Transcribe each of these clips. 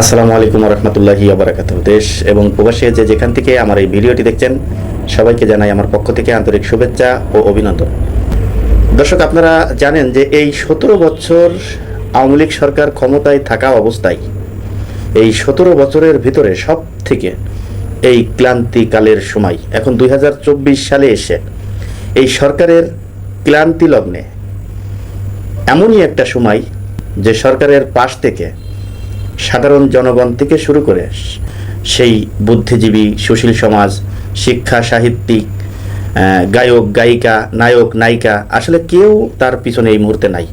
আসসালামু আলাইকুম রহমতুল্লাহি আবরাকাত দেশ এবং প্রবাসে যে যেখান থেকে আমার এই ভিডিওটি দেখছেন, সবাইকে জানাই আমার পক্ষ থেকে আন্তরিক শুভেচ্ছা ও অভিনন্দন। দর্শক, আপনারা জানেন যে এই সতেরো বছর আওয়ামী লীগ সরকার ক্ষমতায় থাকা অবস্থায়, এই সতেরো বছরের ভিতরে সব থেকে এই ক্লান্তিকালের সময়, এখন দুই হাজার চব্বিশ সালে এসে এই সরকারের ক্লান্তি লগ্নে এমনই একটা সময় যে সরকারের পাশ থেকে সাধারণ জনগণ থেকে শুরু করে সেই বুদ্ধিজীবী, সুশীল সমাজ, শিক্ষা, সাহিত্যিক গায়ক, গায়িকা, নায়ক, নায়িকা, আসলে কেউ তার পিছনে এই মুহূর্তে নাই।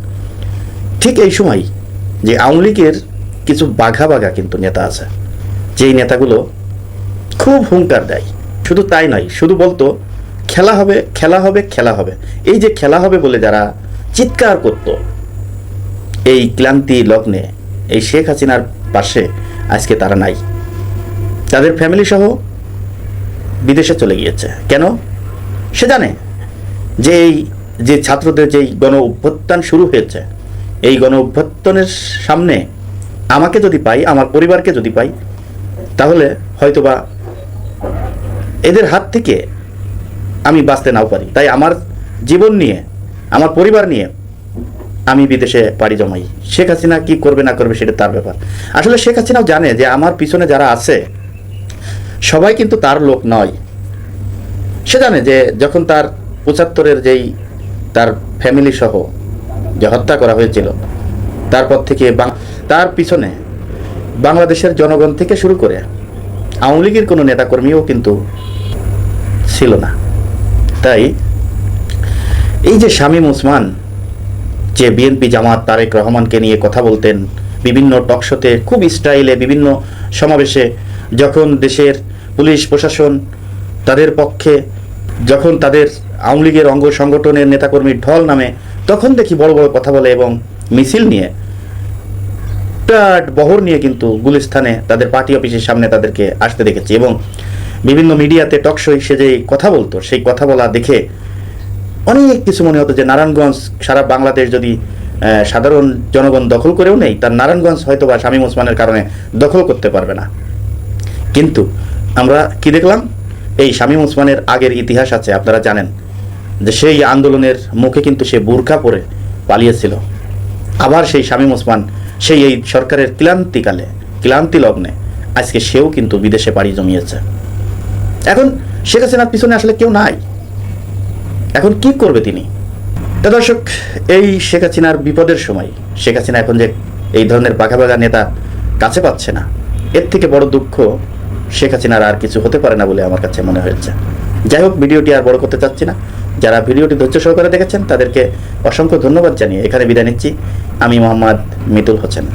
ঠিক এই সময় যে আওয়ামী লীগের কিছু বাঘা বাঘা কিন্তু নেতা আছে, যেই নেতাগুলো খুব হুঙ্কার দেয়। শুধু তাই নয়, শুধু বলতো, খেলা হবে খেলা হবে খেলা হবে। এই যে খেলা হবে বলে যারা চিৎকার করতো, এই ক্লান্তি লগ্নে, এই শেখ হাসিনার পাশে আজকে তারা নাই। তাদের ফ্যামিলি সহ বিদেশে চলে গিয়েছে। কেন? সে জানে যে এই যে ছাত্রদের যেই গণ অভ্যুত্থান শুরু হয়েছে, এই গণ অভ্যুত্থানের সামনে আমাকে যদি পাই, আমার পরিবারকে যদি পাই, তাহলে হয়তোবা এদের হাত থেকে আমি বাঁচতে নাও পারি। তাই আমার জীবন নিয়ে, আমার পরিবার নিয়ে আমি বিদেশে পাড়ি জমাই। শেখ হাসিনা কি করবে না করবে সেটা তার ব্যাপার। আসলে শেখ হাসিনাও জানে যে আমার পিছনে যারা আছে, সবাই কিন্তু তার লোক নয়। সে জানে যে যখন তার পঁচাত্তরের যেই তার ফ্যামিলি সহ যে হত্যা করা হয়েছিল, তারপর থেকে তার পিছনে বাংলাদেশের জনগণ থেকে শুরু করে আওয়ামী লীগের কোনো নেতাকর্মীও কিন্তু ছিল না। তাই এই যে শামীম ওসমান যে বিএনপি জামাত তারেক রহমানকে নিয়ে কথা বলতেন, বিভিন্ন টকশোতে খুব স্টাইলে বিভিন্ন সমাবেশে, যখন দেশের পুলিশ, প্রশাসন তাদের পক্ষে, যখন তাদের আওয়ামী লীগের অঙ্গ সংগঠনের নেতাকর্মীর ঢল নামে, তখন দেখি বড় বড় কথা বলে এবং মিছিল নিয়ে, বিরাট বহর নিয়ে কিন্তু গুলিস্থানে তাদের পার্টি অফিসের সামনে তাদেরকে আসতে দেখেছি এবং বিভিন্ন মিডিয়াতে টকশো সে যে কথা বলতো, সেই কথা বলা দেখে অনেক কিছু মনে হতো যে নারায়ণগঞ্জ সারা বাংলাদেশ যদি সাধারণ জনগণ দখল করেও নেই, তার নারায়ণগঞ্জ হয়তো বা শামীম ওসমানের কারণে দখল করতে পারবে না। কিন্তু আমরা কি দেখলাম? এই শামীম ওসমানের আগের ইতিহাস আছে, আপনারা জানেন, যে সেই আন্দোলনের মুখে কিন্তু সে বোরখা পরে পালিয়েছিল। আবার সেই শামীম ওসমান, সেই এই সরকারের ক্লান্তিকালে, ক্লান্তি লগ্নে আজকে সেও কিন্তু বিদেশে পাড়ি জমিয়েছে। এখন শেখ হাসিনার পিছনে আসলে কেউ নাই। এখন কি করবে তিনি? তা দর্শক, এই শেখ হাসিনার বিপদের সময়, শেখ হাসিনা এখন যে এই ধরনের বাঘা নেতা কাছে পাচ্ছে না, এর থেকে বড় দুঃখ শেখ হাসিনার আর কিছু হতে পারে না বলে আমার কাছে মনে হয়েছে। যাই হোক, ভিডিওটি আর বড় করতে চাচ্ছি না। যারা ভিডিওটি ধৈর্য সহকারে দেখেছেন, তাদেরকে অসংখ্য ধন্যবাদ জানিয়ে এখানে বিদায় নিচ্ছি। আমি মোহাম্মদ মিতুল হোসেন।